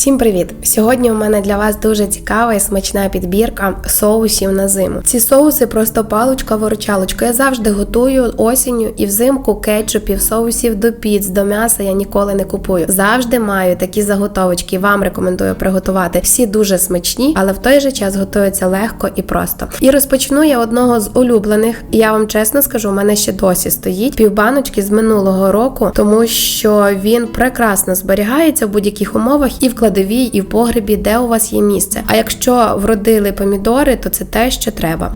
Всім привіт! Сьогодні у мене для вас дуже цікава і смачна підбірка соусів на зиму. Ці соуси просто паличка-виручалочка. Я завжди готую осінню і взимку кетчупів, соусів до піц, до м'яса я ніколи не купую. Завжди маю такі заготовочки. Вам рекомендую приготувати. Всі дуже смачні, але в той же час готуються легко і просто. І розпочну я одного з улюблених. Я вам чесно скажу, у мене ще досі стоїть півбаночки з минулого року, тому що він прекрасно зберігається в будь-яких умовах і в кладовій, і в погребі, де у вас є місце. А якщо вродили помідори, то це те, що треба.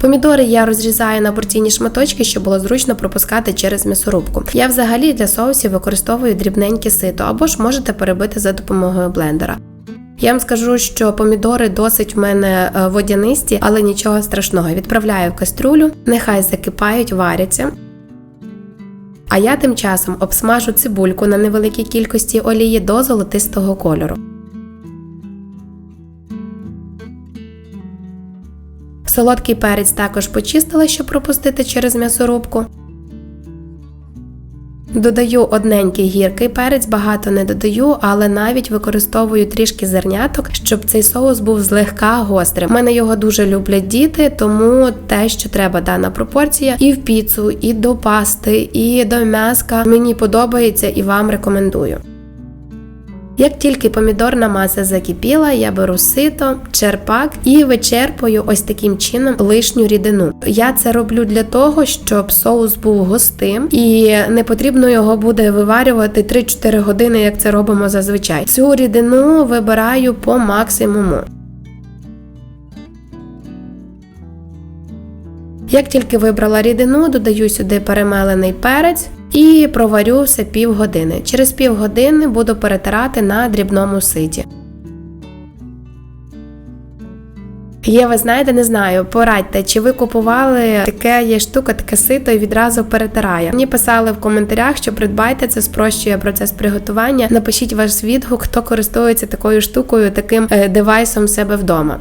Помідори я розрізаю на порційні шматочки, щоб було зручно пропускати через м'ясорубку. Я взагалі для соусів використовую дрібненьке сито або ж можете перебити за допомогою блендера. Я вам скажу, що помідори досить в мене е, водянисті, але нічого страшного. Відправляю в кастрюлю, нехай закипають, варяться. А я тим часом обсмажу цибульку на невеликій кількості олії до золотистого кольору. Солодкий перець також почистила, щоб пропустити через м'ясорубку. Додаю одненький гіркий перець, багато не додаю, але навіть використовую трішки зерняток, щоб цей соус був злегка гострим. У мене його дуже люблять діти, тому те, що треба дана пропорція, і в піцу, і до пасти, і до м'яска мені подобається і вам рекомендую. Як тільки помідорна маса закипіла, я беру сито, черпак і вичерпую ось таким чином лишню рідину. Я це роблю для того, щоб соус був густим і не потрібно його буде виварювати 3-4 години, як це робимо зазвичай. Цю рідину вибираю по максимуму. Як тільки вибрала рідину, додаю сюди перемелений перець і проварю все півгодини. Через півгодини буду перетирати на дрібному ситі. Є, ви знаєте, не знаю, порадьте, чи ви купували таке є штука, таке сито і відразу перетирає. Мені писали в коментарях, що придбайте це, спрощує процес приготування. Напишіть ваш відгук, хто користується такою штукою, таким е, девайсом себе вдома.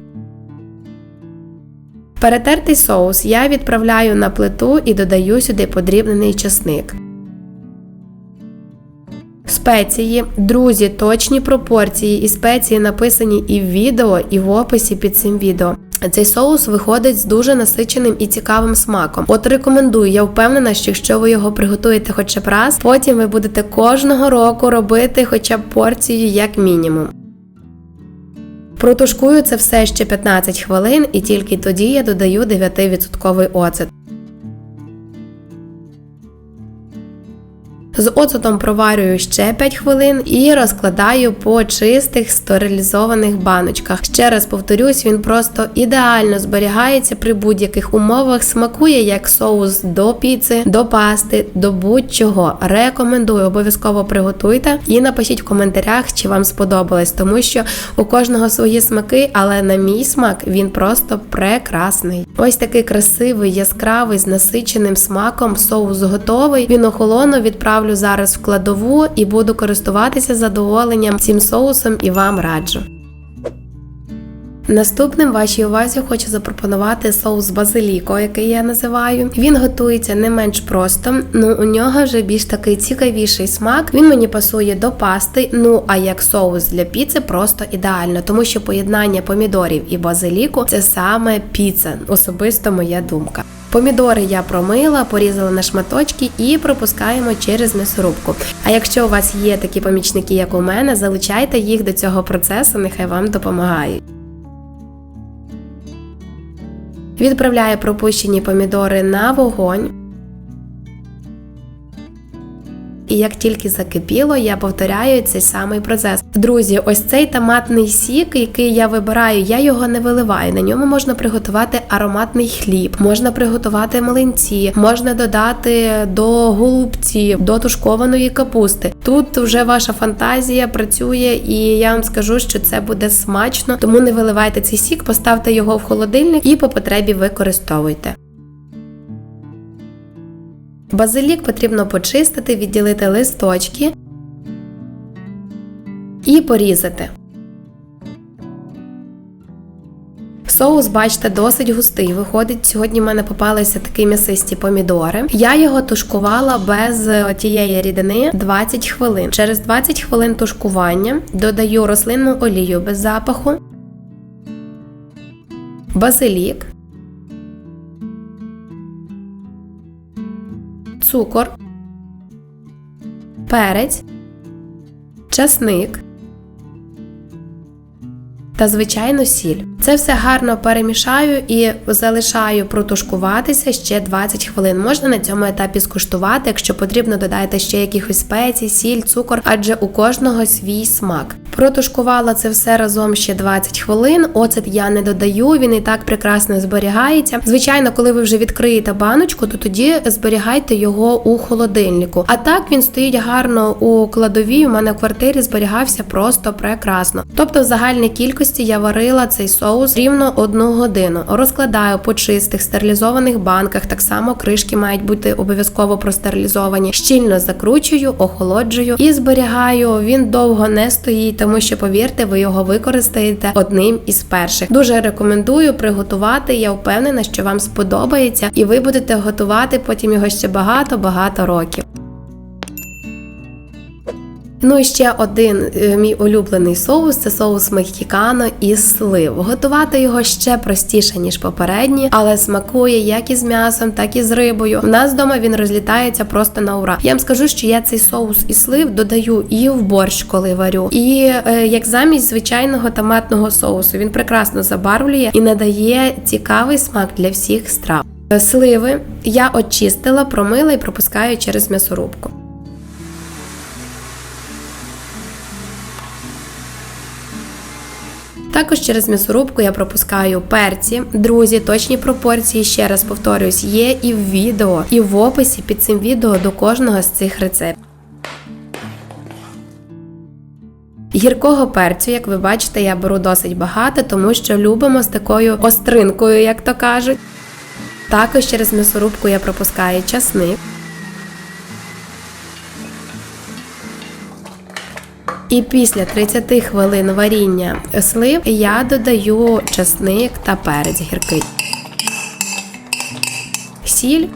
Перетертий соус я відправляю на плиту і додаю сюди подрібнений часник. Спеції, друзі, точні пропорції і спеції написані і в відео, і в описі під цим відео. Цей соус виходить з дуже насиченим і цікавим смаком. От рекомендую, я впевнена, що якщо ви його приготуєте хоча б раз, потім ви будете кожного року робити хоча б порцію як мінімум. Протушкую це все ще 15 хвилин і тільки тоді я додаю 9% оцет. З оцетом проварюю ще 5 хвилин і розкладаю по чистих стерилізованих баночках. Ще раз повторюсь, він просто ідеально зберігається при будь-яких умовах, смакує як соус до піци, до пасти, до будь-чого. Рекомендую, обов'язково приготуйте і напишіть в коментарях, чи вам сподобалось, тому що у кожного свої смаки, але на мій смак він просто прекрасний. Ось такий красивий, яскравий, з насиченим смаком соус готовий. Він охолоно відправлю зараз в кладову і буду користуватися задоволенням цим соусом і вам раджу. Наступним вашій увазі хочу запропонувати соус базиліко, який я називаю. Він готується не менш просто, ну у нього вже більш такий цікавіший смак. Він мені пасує до пасти. Ну а як соус для піци просто ідеально, тому що поєднання помідорів і базиліку це саме піца, особисто моя думка. Помідори я промила, порізала на шматочки і пропускаємо через м'ясорубку. А якщо у вас є такі помічники, як у мене, залучайте їх до цього процесу, нехай вам допомагають. Відправляю пропущені помідори на вогонь. І як тільки закипіло, я повторяю цей самий процес. Друзі, ось цей томатний сік, який я вибираю, я його не виливаю. На ньому можна приготувати ароматний хліб, можна приготувати млинці, можна додати до голубців, до тушкованої капусти. Тут вже ваша фантазія працює, і я вам скажу, що це буде смачно, тому не виливайте цей сік, поставте його в холодильник і по потребі використовуйте. Базилік потрібно почистити, відділити листочки і порізати. Соус, бачите, досить густий. Виходить, сьогодні в мене попалися такі м'ясисті помідори. Я його тушкувала без е, тієї рідини 20 хвилин. Через 20 хвилин тушкування додаю рослинну олію без запаху, базилік, цукор, перець, часник та звичайно сіль. Це все гарно перемішаю і залишаю протушкуватися ще 20 хвилин. Можна на цьому етапі скуштувати, якщо потрібно, додайте ще якихось спецій, сіль, цукор, адже у кожного свій смак. Протушкувала це все разом ще 20 хвилин. Оцет я не додаю, він і так прекрасно зберігається. Звичайно, коли ви вже відкриєте баночку, то тоді зберігайте його у холодильнику. А так він стоїть гарно у кладовій. У мене в квартирі зберігався просто прекрасно. Тобто, в загальній кількості я варила цей соус рівно одну годину. Розкладаю по чистих стерилізованих банках. Так само кришки мають бути обов'язково простерилізовані. Щільно закручую, охолоджую і зберігаю. Він довго не стоїть, тому що повірте, ви його використаєте одним із перших. Дуже рекомендую приготувати. Я впевнена, що вам сподобається, і ви будете готувати потім його ще багато-багато років. Ну і ще один е, мій улюблений соус це соус мехікано із слив. Готувати його ще простіше, ніж попередні, але смакує як із м'ясом, так і з рибою. У нас вдома він розлітається просто на ура. Я вам скажу, що я цей соус із слив додаю і в борщ, коли варю, і е, як замість звичайного томатного соусу. Він прекрасно забарвлює і надає цікавий смак для всіх страв. Сливи я очистила, промила і пропускаю через м'ясорубку. Також через м'ясорубку я пропускаю перці. Друзі, точні пропорції, ще раз повторюсь, є і в відео, і в описі під цим відео до кожного з цих рецептів. Гіркого перцю, як ви бачите, я беру досить багато, тому що любимо з такою остринкою, як то кажуть. Також через м'ясорубку я пропускаю часник. І після 30 хвилин варіння слив я додаю часник та перець гіркий. Сіль.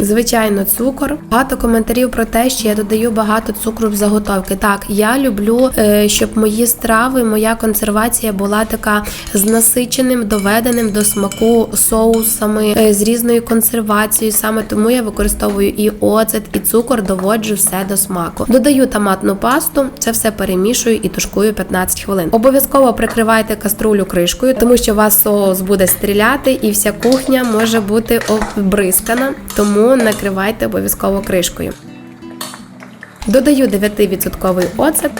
Звичайно, цукор. Багато коментарів про те, що я додаю багато цукру в заготовки. Так, я люблю, е, щоб мої страви, моя консервація була така з насиченим, доведеним до смаку соусами, е, з різною консервацією. Саме тому я використовую і оцет, і цукор, доводжу все до смаку. Додаю томатну пасту, це все перемішую і тушкую 15 хвилин. Обов'язково прикривайте каструлю кришкою, тому що у вас соус буде стріляти, і вся кухня може бути обрискана. Тому накривайте обов'язково кришкою. Додаю 9% оцет.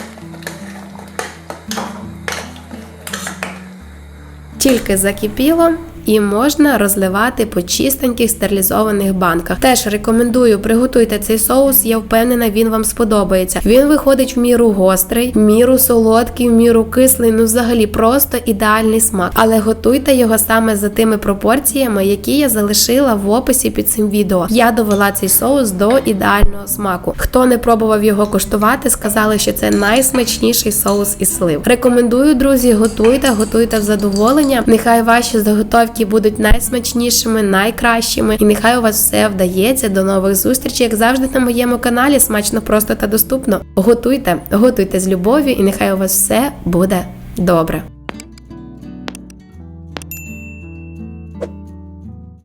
Тільки закипіло. І можна розливати по чистеньких стерилізованих банках. Теж рекомендую приготуйте цей соус. Я впевнена, він вам сподобається. Він виходить в міру гострий, в міру солодкий, в міру кислий. Ну, взагалі, просто ідеальний смак. Але готуйте його саме за тими пропорціями, які я залишила в описі під цим відео. Я довела цей соус до ідеального смаку. Хто не пробував його коштувати, сказали, що це найсмачніший соус із слив. Рекомендую, друзі, готуйте, готуйте в задоволення. Нехай ваші заготовки будуть найсмачнішими, найкращими, і нехай у вас все вдається. До нових зустрічей, як завжди, на моєму каналі. Смачно, просто та доступно. Готуйте, готуйте з любов'ю, і нехай у вас все буде добре.